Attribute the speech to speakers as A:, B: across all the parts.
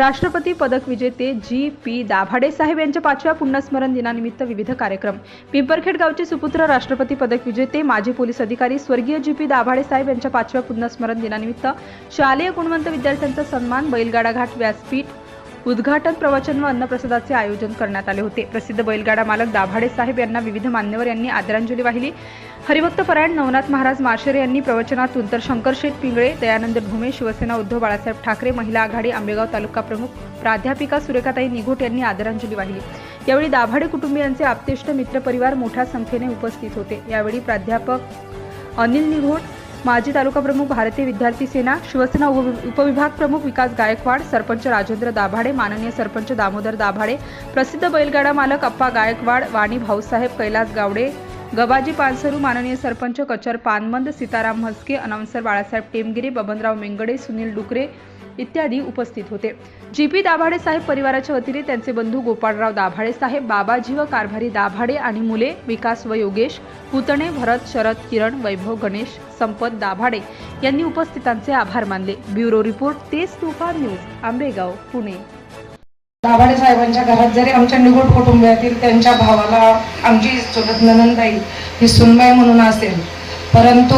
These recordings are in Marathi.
A: राष्ट्रपती पदक विजेते जी पी दाभाडे साहेब यांच्या पाचव्या पुण्यस्मरण दिनानिमित्त विविध कार्यक्रम. पिंपरखेड गावचे सुपुत्र राष्ट्रपती पदक विजेते माजी पोलीस अधिकारी स्वर्गीय जी पी दाभाडे साहेब यांच्या पाचव्या पुण्यस्मरण दिनानिमित्त शालेय गुणवंत विद्यार्थ्यांचा सन्मान बैलगाडा घाट व्यासपीठ उद्घाटन प्रवचन व अन्नप्रसादाचे आयोजन करण्यात आले होते. प्रसिद्ध बैलगाडा मालक दाभाडे साहेब यांना विविध मान्यवर यांनी आदरांजली वाहिली. हरिभक्त परायण नवनाथ महाराज माशेरे यांनी प्रवचनातून तर शंकरशेठ पिंगळे दयानंद भूमे शिवसेना उद्धव बाळासाहेब ठाकरे महिला आघाडी आंबेगाव तालुका प्रमुख प्राध्यापिका सुरेखाताई निघोट यांनी आदरांजली वाहिली. यावेळी दाभाडे कुटुंबियांचे आप्तेष्ट मित्रपरिवार मोठ्या संख्येने उपस्थित होते. यावेळी प्राध्यापक अनिल निघोट माजी तालुका प्रमुख भारतीय विद्यार्थी सेना शिवसेना उपविभाग प्रमुख विकास गायकवाड सरपंच राजेंद्र दाभाडे माननीय सरपंच दामोदर दाभाडे प्रसिद्ध बैलगाडा मालक अप्पा गायकवाड वाणी भाऊसाहेब कैलास गावडे गबाजी पानसरू माननीय सरपंच कचर पानमंद सीताराम म्हस्के अनाउन्सर बाळासाहेब टेमगिरे बबनराव मेंगडे सुनील डुकरे इत्यादी उपस्थित होते. जी पी दाभाडे साहेब परिवाराच्या वतीने त्यांचे बंधू गोपाळराव दाभाडे साहेब बाबाजी व कारभारी दाभाडे आणि मुले विकास व योगेश पुतणे भरत शरद किरण वैभव गणेश संपत दाभाडे यांनी उपस्थितांचे आभार मानले. ब्युरो रिपोर्ट तेज तुफान न्यूज आंबेगाव पुणे.
B: दाभाडे साहेबांच्या घरात जरी आमच्या निगोट कुटुंबातील त्यांच्या भावाला आमची चुलत ननंदाई ही सुनबाई म्हणून असेल परंतु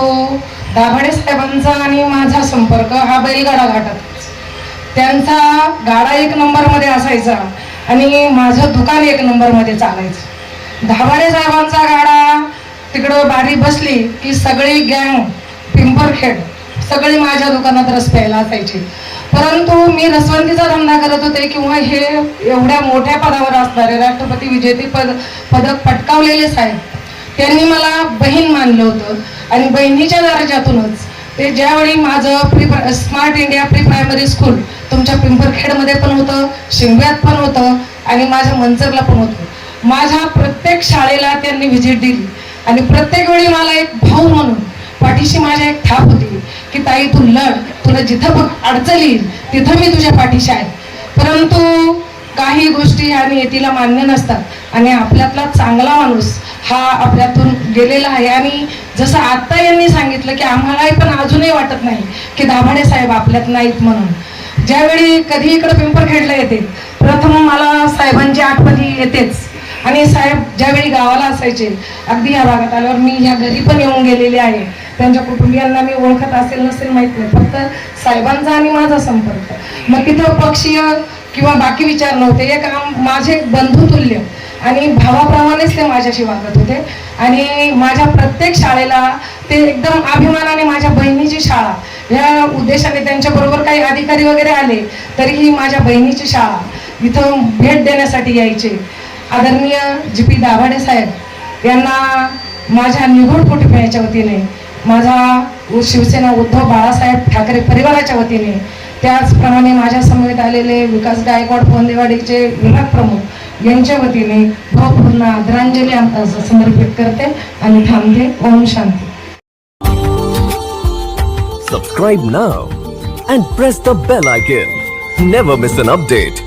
B: दाभाडे साहेबांचा आणि माझा संपर्क हा बैलगाडा घाटात. त्यांचा गाडा एक नंबरमध्ये असायचा आणि माझं दुकान एक नंबरमध्ये चालायचं. दाभाडे साहेबांचा गाडा तिकडं बारी बसली की सगळी गँग पिंपरखेड सगळी माझ्या दुकानात रस प्यायला असायची. परंतु मी रसवंतीचा धंदा करत होते किंवा हे एवढ्या मोठ्या पदावर असणारे राष्ट्रपती विजेते पद पदक पटकावलेले साहेब त्यांनी मला बहीण मानलं होतं आणि बहिणीच्या दर्जातूनच ते ज्यावेळी माझं pre smart India pre primary school तुमच्या पिंपरखेडमध्ये पण होतं शिंगव्यात पण होतं आणि माझ्या मंचरला पण होतं. माझ्या प्रत्येक शाळेला त्यांनी व्हिजिट दिली. आणि प्रत्येक वेळी मला एक भाऊ म्हणून पाठीशी माझ्या एक थाप होती की ताई तू लढ. तुला जिथं बघ अडचण येईल तिथं मी तुझ्या पाठीशी आहे. परंतु काही गोष्टी ह्या नियतीला मान्य नसतात. आणि आपल्यातला चांगला माणूस हा आपल्यातून गेलेला आहे. आणि जसं आत्ता यांनी सांगितलं की आम्हालाही पण अजूनही वाटत नाही की दाभाडे साहेब आपल्यात नाहीत म्हणून. ज्यावेळी कधी इकडं पिंपरखेडला येते प्रथम मला साहेबांची आठवणी येतेच. आणि साहेब ज्यावेळी गावाला असायचे अगदी या भागात आल्यावर मी ह्या घरी पण येऊन गेलेले आहे. त्यांच्या कुटुंबियांना मी ओळखत असेल नसेल माहीत नाही फक्त साहेबांचा आणि माझा संपर्क. मग तिथं पक्षीय किंवा बाकी विचार नव्हते. एक आम- माझे बंधुतुल्य आणि भावाप्रमाणेच ते माझ्याशी वागत होते. आणि माझ्या प्रत्येक शाळेला ते एकदम अभिमानाने माझ्या बहिणीची शाळा या उद्देशाने त्यांच्याबरोबर काही अधिकारी वगैरे आले तरीही माझ्या बहिणीची शाळा इथं भेट देण्यासाठी यायचे. आदरणीय जी पी दाभाडे साहेब यांना माझ्या निघोड कुटुंबियाच्या वतीने माझा शिवसेना उद्धव बाळासाहेब ठाकरे परिवाराच्या वतीने त्याचप्रमाणे माझ्या समवेत आलेले विकास गायकवाड फोनदेवाडीचे विभाग प्रमुख यांच्या वतीने भावपूर्ण आदरांजली समर्पित करते आणि थांबते. ओम शांती.
C: सबस्क्राईब ना and press the bell icon never miss an update